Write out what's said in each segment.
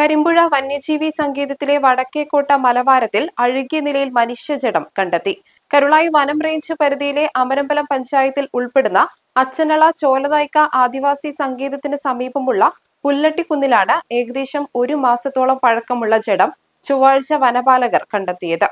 Karimpuzha വന്യജീവി സങ്കേതത്തിലെ വടക്കേക്കോട്ട മലവാരത്തിൽ അഴുകിയ നിലയിൽ മനുഷ്യജടം കണ്ടെത്തി. കരുളായി വനം റേഞ്ച് പരിധിയിലെ അമരമ്പലം പഞ്ചായത്തിൽ ഉൾപ്പെടുന്ന അച്ചനള ചോലനായ്ക്ക ആദിവാസി സങ്കേതത്തിന് സമീപമുള്ള പുല്ലട്ടിക്കുന്നിലാണ് ഏകദേശം ഒരു മാസത്തോളം പഴക്കമുള്ള ജഡം ചൊവ്വാഴ്ച വനപാലകർ കണ്ടെത്തിയത്.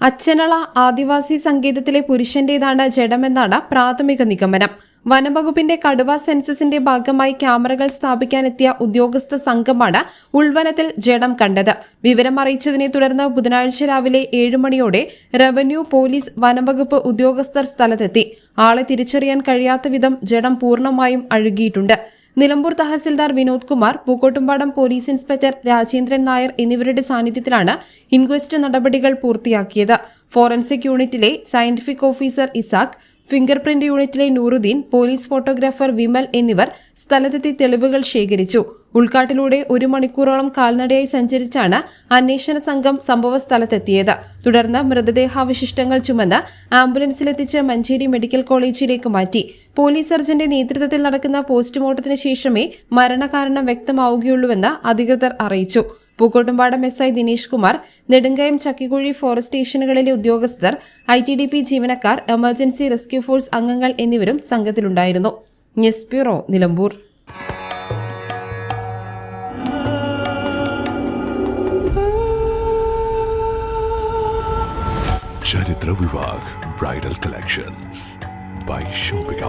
അച്ചനള ആദിവാസി സങ്കേതത്തിലെ പുരുഷന്റേതാണ് ജഡമെന്നാണ് പ്രാഥമിക നിഗമനം. വനംവകുപ്പിന്റെ കടുവ സെൻസസിന്റെ ഭാഗമായി ക്യാമറകൾ സ്ഥാപിക്കാനെത്തിയ ഉദ്യോഗസ്ഥ സംഘമാണ് ഉൾവനത്തിൽ ജഡം കണ്ടത്. വിവരം അറിയിച്ചതിനെ തുടർന്ന് ബുധനാഴ്ച രാവിലെ ഏഴ് മണിയോടെ റവന്യൂ പോലീസ് വനംവകുപ്പ് ഉദ്യോഗസ്ഥർ സ്ഥലത്തെത്തി. ആളെ തിരിച്ചറിയാൻ കഴിയാത്ത വിധം ജഡം പൂർണമായും അഴുകിയിട്ടുണ്ട്. നിലമ്പൂർ തഹസിൽദാർ വിനോദ് കുമാർ പൂക്കോട്ടുംപാടം പോലീസ് ഇൻസ്പെക്ടർ രാജേന്ദ്രൻ നായർ എന്നിവരുടെ സാന്നിധ്യത്തിലാണ് ഇൻക്വസ്റ്റ് നടപടികൾ പൂർത്തിയാക്കിയത്. ഫോറൻസിക് യൂണിറ്റിലെ scientific officer Ishaq finger print യൂണിറ്റിലെ നൂറുദ്ദീൻ പോലീസ് ഫോട്ടോഗ്രാഫർ വിമൽ എന്നിവർ സ്ഥലത്തെത്തി തെളിവുകൾ ശേഖരിച്ചു. ഉൾക്കാട്ടിലൂടെ ഒരു മണിക്കൂറോളം കാൽനടയായി സഞ്ചരിച്ചാണ് അന്വേഷണ സംഘം സംഭവ സ്ഥലത്തെത്തിയത്. തുടർന്ന് മൃതദേഹാവശിഷ്ടങ്ങൾ ചുമന്ന് ആംബുലൻസിലെത്തിച്ച് മഞ്ചേരി മെഡിക്കൽ കോളേജിലേക്ക് മാറ്റി. പോലീസ് സർജന്റെ നേതൃത്വത്തിൽ നടക്കുന്ന പോസ്റ്റ്മോർട്ടത്തിന് ശേഷമേ മരണകാരണം വ്യക്തമാവുകയുള്ളൂവെന്ന് അധികൃതർ അറിയിച്ചു. Pookkottumpadam S I Dinesh Kumar Nedumkayam Chakkikuzhi forest സ്റ്റേഷനുകളിലെ ഉദ്യോഗസ്ഥർ ഐ ടി ഡി പി ജീവനക്കാർ എമർജൻസി റെസ്ക്യൂ ഫോഴ്സ് അംഗങ്ങൾ എന്നിവരും സംഘത്തിലുണ്ടായിരുന്നു. News bureau Nilambur. Bridal collections by Shopika